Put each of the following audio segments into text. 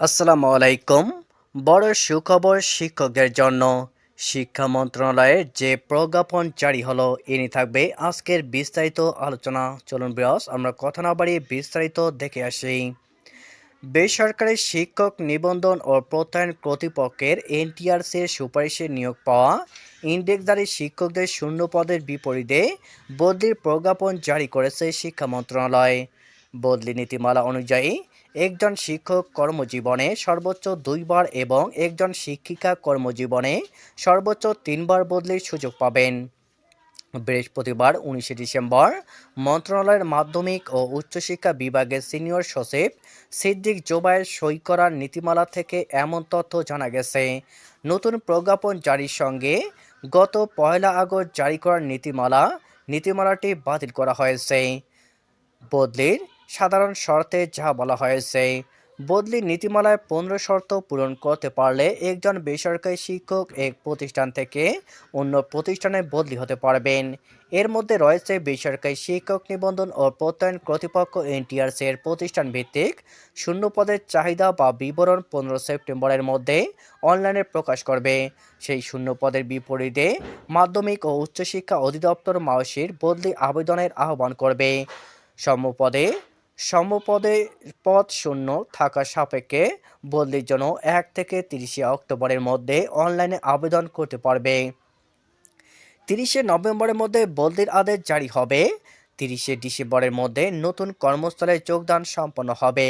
আসসালামু আলাইকুম। বড় সুখবর শিক্ষকদের জন্য শিক্ষা মন্ত্রণালয়ের যে প্রজ্ঞাপন জারি হলো এ নিয়ে থাকবে আজকের বিস্তারিত আলোচনা। চলুন বিরস আমরা কথা না বাড়িয়ে বিস্তারিত দেখে আসি। বেসরকারি শিক্ষক নিবন্ধন ও প্রত্যয়ন কর্তৃপক্ষের এনটিআরসির সুপারিশে নিয়োগ পাওয়া ইন্ডেক্সধারী শিক্ষকদের শূন্য পদের বিপরীতে বদলির প্রজ্ঞাপন জারি করেছে শিক্ষা মন্ত্রণালয়। বদলি নীতিমালা অনুযায়ী একজন শিক্ষক কর্মজীবনে সর্বোচ্চ দুইবার এবং একজন শিক্ষিকা কর্মজীবনে সর্বোচ্চ তিনবার বদলির সুযোগ পাবেন। বৃহস্পতিবার উনিশে ডিসেম্বর মন্ত্রণালয়ের মাধ্যমিক ও উচ্চশিক্ষা বিভাগের সিনিয়র সচিব সিদ্দিক জোবায়ের সই করার নীতিমালা থেকে এমন তথ্য জানা গেছে। নতুন প্রজ্ঞাপন জারির সঙ্গে গত পয়লা আগস্ট জারি করার নীতিমালা, নীতিমালাটি বাতিল করা হয়েছে। বদলির সাধারণ শর্তে যা বলা হয়েছে, বদলি নীতিমালায় পনেরো শর্ত পূরণ করতে পারলে একজন বেসরকারি শিক্ষক এক প্রতিষ্ঠান থেকে অন্য প্রতিষ্ঠানে বদলি হতে পারবেন। এর মধ্যে রয়েছে বেসরকারি শিক্ষক নিবন্ধন ও প্রত্যয়ন কর্তৃপক্ষ এনটিআরসি প্রতিষ্ঠান ভিত্তিক শূন্য পদের চাহিদা বা বিবরণ পনেরো সেপ্টেম্বরের মধ্যে অনলাইনে প্রকাশ করবে। সেই শূন্য পদের বিপরীতে মাধ্যমিক ও উচ্চশিক্ষা অধিদপ্তর মাওসির বদলি আবেদনের আহ্বান করবে। সম্পদে সমপদে পদ শূন্য থাকা সাপেক্ষে বদলির জন্য এক থেকে তিরিশে অক্টোবরের মধ্যে অনলাইনে আবেদন করতে পারবে। তিরিশে নভেম্বরের মধ্যে বদলির আদেশ জারি হবে। তিরিশে ডিসেম্বরের মধ্যে নতুন কর্মস্থলে যোগদান সম্পন্ন হবে।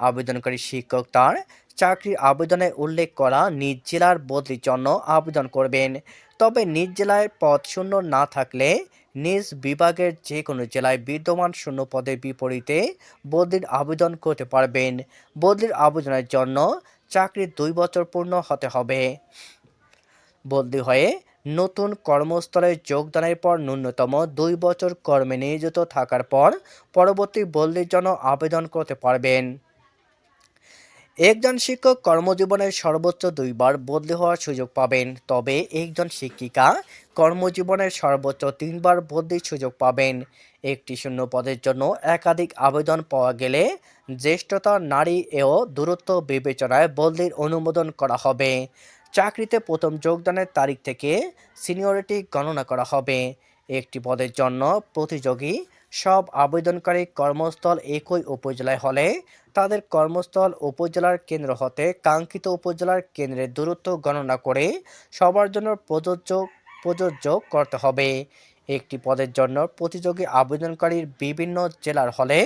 আবেদনকারী শিক্ষক তার চাকরির আবেদনে উল্লেখ করা নিজ জেলার বদলির জন্য আবেদন করবেন। তবে নিজ জেলায় পদ শূন্য না থাকলে নিজ বিভাগের যে কোনো জেলায় বিদ্যমান শূন্য পদের বিপরীতে বদলির আবেদন করতে পারবেন। বদলির আবেদনের জন্য চাকরির দুই বছর পূর্ণ হতে হবে। বদলি হয়ে নতুন কর্মস্থলে যোগদানের পর ন্যূনতম দুই বছর কর্মে নিয়োজিত থাকার পর পরবর্তী বদলির জন্য আবেদন করতে পারবেন। একজন শিক্ষক কর্মজীবনের সর্বোচ্চ দুইবার বদলি হওয়ার সুযোগ পাবেন, তবে একজন শিক্ষিকা কর্মজীবনের সর্বোচ্চ তিনবার বদলির সুযোগ পাবেন। একটি শূন্য পদের জন্য একাধিক আবেদন পাওয়া গেলে জ্যেষ্ঠতা, নারী এও দূরত্ব বিবেচনায় বদলির অনুমোদন করা হবে। চাকরিতে প্রথম যোগদানের তারিখ থেকে সিনিয়রিটি গণনা করা হবে। একটি পদের জন্য প্রতিযোগী সব আবেদনকারী কর্মস্থল একই উপজেলায় হলে তাদের কর্মস্থল উপজেলার কেন্দ্র হতে কাঙ্ক্ষিত উপজেলার কেন্দ্রের দূরত্ব গণনা করে সবার জন্য প্রযোজ্য প্রযোজ্য করতে হবে। একটি পদের জন্য প্রতিযোগী আবেদনকারীর বিভিন্ন জেলার হলে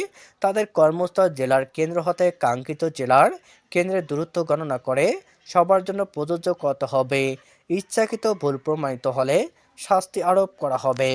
তাদের কর্মস্থল জেলার কেন্দ্র হতে কাঙ্ক্ষিত জেলার কেন্দ্রের দূরত্ব গণনা করে সবার জন্য প্রযোজ্য করতে হবে। ইচ্ছাকৃত ভুল প্রমাণিত হলে শাস্তি আরোপ করা হবে।